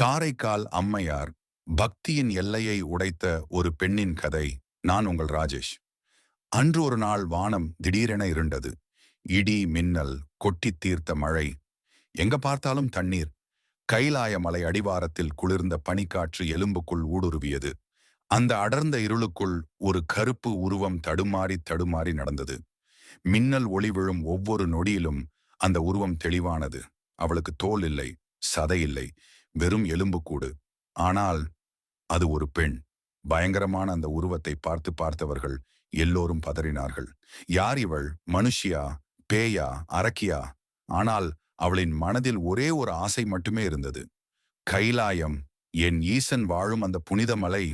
காரைக்கால் அம்மையார் பக்தியின் எல்லையை உடைத்த ஒரு பெண்ணின் கதை நான் உங்கள் ராஜேஷ். அன்று ஒரு நாள் வானம் திடீரென இருண்டது. இடி மின்னல் கொட்டித் தீர்த்த மழை. எங்க பார்த்தாலும் தண்ணீர். கைலாய மலை அடிவாரத்தில் குளிர்ந்த பனிக்காற்று எலும்புக்குள் ஊடுருவியது. அந்த அடர்ந்த இருளுக்குள் ஒரு கருப்பு உருவம் தடுமாறி தடுமாறி நடந்தது. மின்னல் ஒளி விழும் ஒவ்வொரு நொடியிலும் அந்த உருவம் தெளிவானது. அவளுக்கு தோல் இல்லை சதை இல்லை. வெறும் எலும்புக்கூடு ஆனால் அது ஒரு பெண். பயங்கரமான அந்த உருவத்தை பார்த்து பார்த்தவர்கள் எல்லோரும் பதறினார்கள். யார் இவள்? மனுஷியா? பேயா? அரக்கியா? ஆனால் அவளின் மனதில் ஒரே ஒரு ஆசை மட்டுமே இருந்தது. கைலாயம் என் ஈசன் வாழும் அந்த புனித மலை.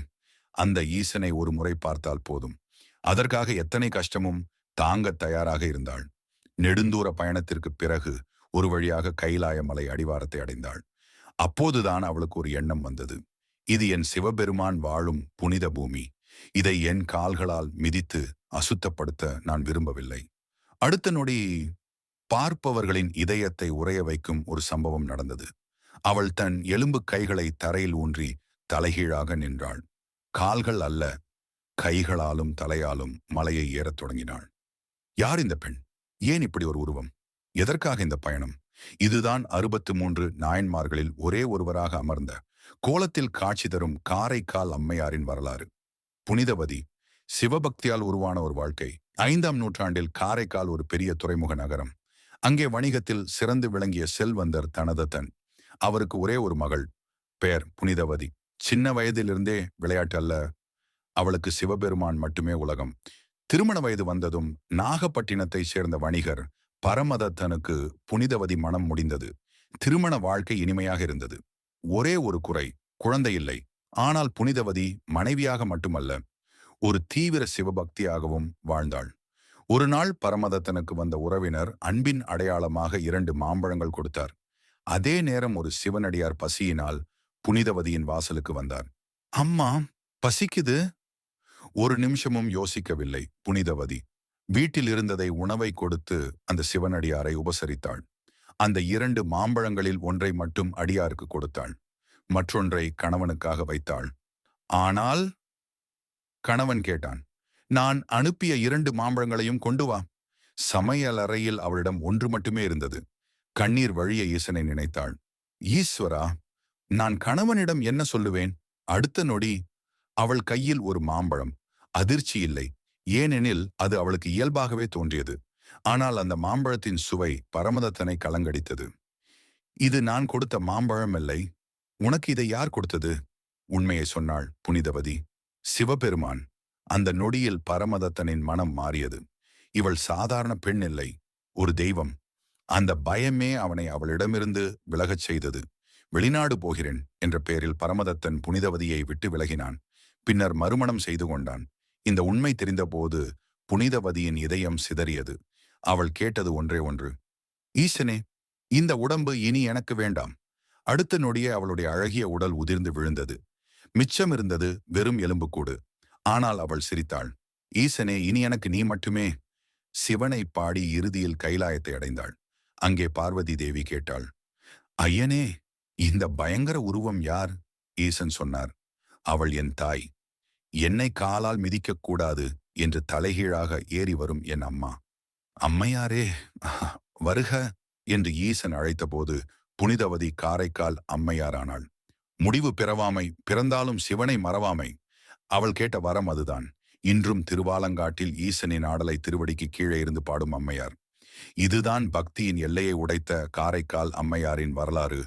அந்த ஈசனை ஒரு முறை பார்த்தால் போதும். அதற்காக எத்தனை கஷ்டமும் தாங்க தயாராக இருந்தாள். நெடுந்தூர பயணத்திற்கு பிறகு ஒரு வழியாக கைலாய மலை அடிவாரத்தை அடைந்தாள். அப்போதுதான் அவளுக்கு ஒரு எண்ணம் வந்தது. இது என் சிவபெருமான் வாழும் புனித பூமி. இதை என் கால்களால் மிதித்து அசுத்தப்படுத்த நான் விரும்பவில்லை. அடுத்த நொடி பார்ப்பவர்களின் இதயத்தை உறைய வைக்கும் ஒரு சம்பவம் நடந்தது. அவள் தன் எலும்பு கைகளை தரையில் ஊன்றி தலைகீழாக நின்றாள். கால்கள் அல்ல கைகளாலும் தலையாலும் மலையை ஏறத் தொடங்கினாள். யார் இந்த பெண்? ஏன் இப்படி ஒரு உருவம்? எதற்காக இந்த பயணம்? இதுதான் அறுபத்து மூன்று நாயன்மார்களில் ஒரே ஒருவராக அமர்ந்த கோலத்தில் காட்சி தரும் காரைக்கால் அம்மையாரின் வரலாறு. புனிதவதி சிவபக்தியால் உருவான ஒரு வாழ்க்கை. ஐந்தாம் நூற்றாண்டில் காரைக்கால் ஒரு பெரிய துறைமுக நகரம். அங்கே வணிகத்தில் சிறந்து விளங்கிய செல்வந்தர் தனதத்தன் அவருக்கு ஒரே ஒரு மகள் பெயர் புனிதவதி. சின்ன வயதிலிருந்தே விளையாட்டு அல்ல அவளுக்கு சிவபெருமான் மட்டுமே உலகம். திருமண வயது வந்ததும் நாகப்பட்டினத்தை சேர்ந்த வணிகர் பரமதத்தனுக்கு புனிதவதி மனம் முடிந்தது. திருமண வாழ்க்கை இனிமையாக இருந்தது. ஒரே ஒரு குறை குழந்தை இல்லை. ஆனால் புனிதவதி மனைவியாக மட்டுமல்ல ஒரு தீவிர சிவபக்தியாகவும் வாழ்ந்தாள். ஒரு நாள் பரமதத்தனுக்கு வந்த உறவினர் அன்பின் அடையாளமாக இரண்டு மாம்பழங்கள் கொடுத்தார். அதே நேரம் ஒரு சிவனடியார் பசியினால் புனிதவதியின் வாசலுக்கு வந்தார். அம்மா பசிக்குது? ஒரு நிமிஷமும் யோசிக்கவில்லை புனிதவதி. வீட்டில் இருந்ததை உணவை கொடுத்து அந்த சிவனடியாரை உபசரித்தாள். அந்த இரண்டு மாம்பழங்களில் ஒன்றை மட்டும் அடியாருக்கு கொடுத்தாள். மற்றொன்றை கணவனுக்காக வைத்தாள். ஆனால் கணவன் கேட்டான் நான் அனுப்பிய இரண்டு மாம்பழங்களையும் கொண்டு வா. சமையலறையில் அவளிடம் ஒன்று மட்டுமே இருந்தது. கண்ணீர் வழிய ஈசனை நினைத்தாள். ஈஸ்வரா நான் கணவனிடம் என்ன சொல்லுவேன்? அடுத்த நொடி அவள் கையில் ஒரு மாம்பழம். அதிர்ச்சி இல்லை. ஏனெனில் அது அவளுக்கு இயல்பாகவே தோன்றியது. ஆனால் அந்த மாம்பழத்தின் சுவை பரமதத்தனை கலங்கடித்தது. இது நான் கொடுத்த மாம்பழம் இல்லை உனக்கு இதை யார் கொடுத்தது? உண்மையை சொன்னாள் புனிதவதி. சிவபெருமான் அந்த நொடியில் பரமதத்தனின் மனம் மாறியது. இவள் சாதாரண பெண் இல்லை ஒரு தெய்வம். அந்த பயமே அவனை அவளிடமிருந்து விலகச் செய்தது. வெளிநாடு போகிறேன் என்ற பெயரில் பரமதத்தன் புனிதவதியை விட்டு விலகினான். பின்னர் மறுமணம் செய்து கொண்டான். இந்த உண்மை தெரிந்தபோது புனிதவதியின் இதயம் சிதறியது. அவள் கேட்டது ஒன்றே ஒன்று ஈசனே இந்த உடம்பு இனி எனக்கு வேண்டாம். அடுத்த நொடியே அவளுடைய அழகிய உடல் உதிர்ந்து விழுந்தது. மிச்சம் இருந்தது வெறும் எலும்புக்கூடு. ஆனால் அவள் சிரித்தாள் ஈசனே இனி எனக்கு நீ மட்டுமே. சிவனை பாடி இறுதியில் கைலாயத்தை அடைந்தாள். அங்கே பார்வதி தேவி கேட்டாள் ஐயனே இந்த பயங்கர உருவம் யார்? ஈசன் சொன்னார் அவள் என் தாய். என்னை காலால் மிதிக்கக்கூடாது என்று தலைகீழாக ஏறி வரும் என் அம்மா. அம்மையாரே வருக என்று ஈசன் அழைத்தபோது புனிதவதி காரைக்கால் அம்மையாரானாள். முடிவு பிறவாமை பிறந்தாலும் சிவனை மறவாமை. அவள் கேட்ட வரம் அதுதான். இன்றும் திருவாலங்காட்டில் ஈசனின் ஆடலை திருவடிக்கு கீழே இருந்து பாடும் அம்மையார். இதுதான் பக்தியின் எல்லையை உடைத்த காரைக்கால் அம்மையாரின் வரலாறு.